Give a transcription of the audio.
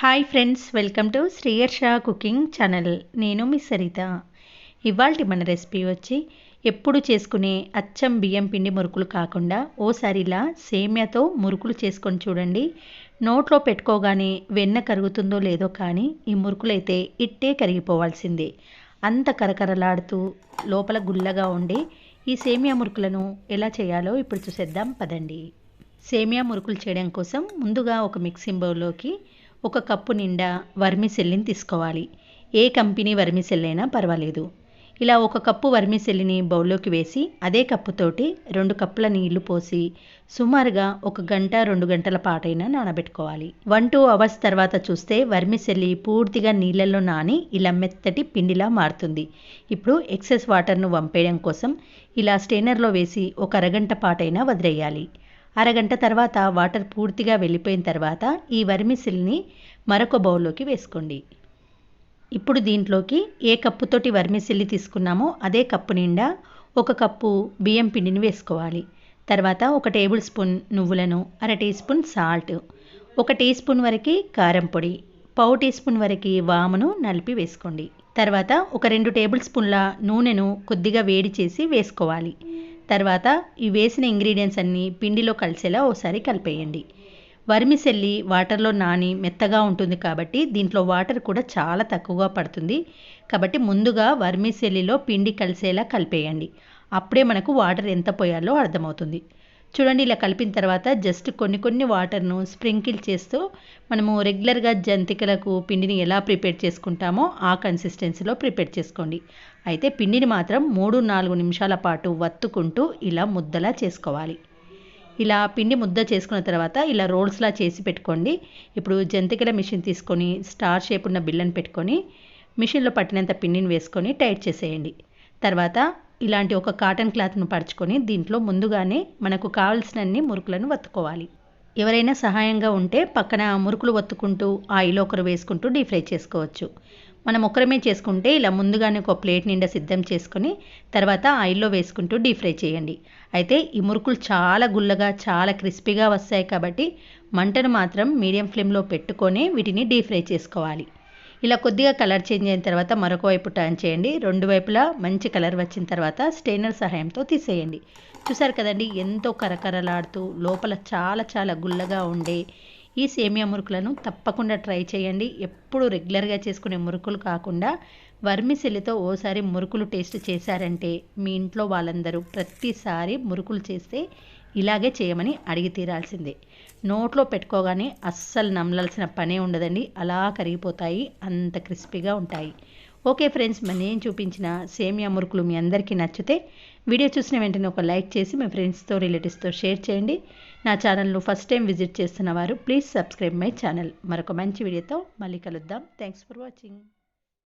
Hi friends welcome to Sriyarsha cooking channel నేను మీ సరిత. ఇవాళ మన రెసిపీ వచ్చి ఎప్పుడు చేసుకునే అచ్చం బియ్యం పిండి మురుకులు కాకుండా ఓసారి ఇలా సేమ్యాతో మురుకులు చేసుకొని చూడండి. నోట్లో పెట్టుకోగానే వెన్న కరుగుతుందో లేదో కానీ ఈ మురుకులైతే ఇట్టే కరిగిపోవాల్సిందే. అంత కరకరలాడుతూ లోపల గుల్లగా ఉండి ఈ సేమియా మురుకులను ఎలా చేయాలో ఇప్పుడు చూసేద్దాం పదండి. సేమియా మురుకులు చేయడం కోసం ముందుగా ఒక మిక్సింగ్ బౌల్లోకి ఒక కప్పు నిండా వర్మిసెల్లిని తీసుకోవాలి. ఏ కంపెనీ వర్మిసెల్లైనా పర్వాలేదు. ఇలా ఒక కప్పు వర్మిసెల్లిని బౌల్లోకి వేసి అదే కప్పుతోటి రెండు కప్పుల నీళ్ళు పోసి సుమారుగా ఒక గంట రెండు గంటల పాటైనా నానబెట్టుకోవాలి. వన్ టూ అవర్స్ తర్వాత చూస్తే వర్మిసెల్లి పూర్తిగా నీళ్ళల్లో నాని ఇలా మెత్తటి పిండిలా మారుతుంది. ఇప్పుడు ఎక్సెస్ వాటర్ను వంపేయడం కోసం ఇలా స్టెయినర్లో వేసి ఒక అరగంట పాటైనా వదిలేయాలి. అరగంట తర్వాత వాటర్ పూర్తిగా వెళ్ళిపోయిన తర్వాత ఈ వర్మిసిల్ని మరొక బౌల్లోకి వేసుకోండి. ఇప్పుడు దీంట్లోకి ఏ కప్పుతోటి వర్మిసిల్లి తీసుకున్నామో అదే కప్పు నిండా ఒక కప్పు బియ్యం పిండిని వేసుకోవాలి. తర్వాత ఒక టేబుల్ స్పూన్ నువ్వులను అర టీ స్పూన్ సాల్ట్ ఒక టీ స్పూన్ వరకు కారం పొడి పావు టీ స్పూన్ వరకు వామును నలిపి వేసుకోండి. తర్వాత ఒక రెండు టేబుల్ స్పూన్ల నూనెను కొద్దిగా వేడి చేసి వేసుకోవాలి. తర్వాత ఈ వేసిన ఇంగ్రీడియంట్స్ అన్నీ పిండిలో కలిసేలా ఓసారి కలిపేయండి. వర్మిసెల్లి వాటర్లో నాని మెత్తగా ఉంటుంది కాబట్టి దీంట్లో వాటర్ కూడా చాలా తక్కువగా పడుతుంది. కాబట్టి ముందుగా వర్మిసెల్లిలో పిండి కలిసేలా కలిపేయండి. అప్పుడే మనకు వాటర్ ఎంత పోయాలో అర్థమవుతుంది. చూడండి ఇలా కలిపిన తర్వాత జస్ట్ కొన్ని కొన్ని వాటర్ను స్ప్రింకిల్ చేస్తూ మనము రెగ్యులర్గా జంతికలకు పిండిని ఎలా ప్రిపేర్ చేసుకుంటామో ఆ కన్సిస్టెన్సీలో ప్రిపేర్ చేసుకోండి. అయితే పిండిని మాత్రం మూడు నాలుగు నిమిషాల పాటు వత్తుకుంటూ ఇలా ముద్దలా చేసుకోవాలి. ఇలా పిండి ముద్ద చేసుకున్న తర్వాత ఇలా రోల్స్లా చేసి పెట్టుకోండి. ఇప్పుడు జంతికల మిషన్ తీసుకొని స్టార్ షేప్ ఉన్న బిల్లను పెట్టుకొని మిషన్లో పట్టినంత పిండిని వేసుకొని టైట్ చేసేయండి. తర్వాత ఇలాంటి ఒక కాటన్ క్లాత్ను పరుచుకొని దీంట్లో ముందుగానే మనకు కావలసినన్ని మురుకులను వత్తుకోవాలి. ఎవరైనా సహాయంగా ఉంటే పక్కన మురుకులు వత్తుకుంటూ ఆయిల్ ఒకరు వేసుకుంటూ డీఫ్రై ఫ్రై చేసుకోవచ్చు. మనం ఒకరమే చేసుకుంటే ఇలా ముందుగానే ఒక ప్లేట్ నిండా సిద్ధం చేసుకొని తర్వాత ఆయిల్లో వేసుకుంటూ డీప్ ఫ్రై చేయండి. అయితే ఈ మురుకులు చాలా గుల్లగా చాలా క్రిస్పీగా వస్తాయి కాబట్టి మంటను మాత్రం మీడియం ఫ్లేమ్లో పెట్టుకొని వీటిని డీప్ ఫ్రై చేసుకోవాలి. ఇలా కొద్దిగా కలర్ చేంజ్ అయిన తర్వాత మరొక వైపు టర్న్ చేయండి. రెండు వైపులా మంచి కలర్ వచ్చిన తర్వాత స్టెయినర్ సహాయంతో తీసేయండి. చూసారు కదండి ఎంతో కరకరలాడుతూ లోపల చాలా చాలా గుల్లగా ఉండే ఈ సేమియా మురుకులను తప్పకుండా ట్రై చేయండి. ఎప్పుడు రెగ్యులర్గా చేసుకునే మురుకులు కాకుండా వర్మిసెల్లితో ఓసారి మురుకులు టేస్ట్ చేశారంటే మీ ఇంట్లో వాళ్ళందరూ ప్రతిసారి మురుకులు చేస్తే ఇలాగే చేయమని అడిగి తీరాల్సిందే. నోట్లో పెట్టుకోగానే అస్సలు నమ్మలాల్సిన పనే ఉండదండి. అలా కరిగిపోతాయి అంత క్రిస్పీగా ఉంటాయి. ఓకే ఫ్రెండ్స్ మరి నేను చూపించిన సేమియా మురుకులు మీ అందరికీ నచ్చితే వీడియో చూసిన వెంటనే ఒక లైక్ చేసి మీ ఫ్రెండ్స్తో రిలేటివ్స్తో షేర్ చేయండి. నా ఛానల్ను ఫస్ట్ టైం విజిట్ చేస్తున్న వారు ప్లీజ్ సబ్స్క్రైబ్ మై ఛానల్. మరొక మంచి వీడియోతో మళ్ళీ కలుద్దాం. Thanks for watching.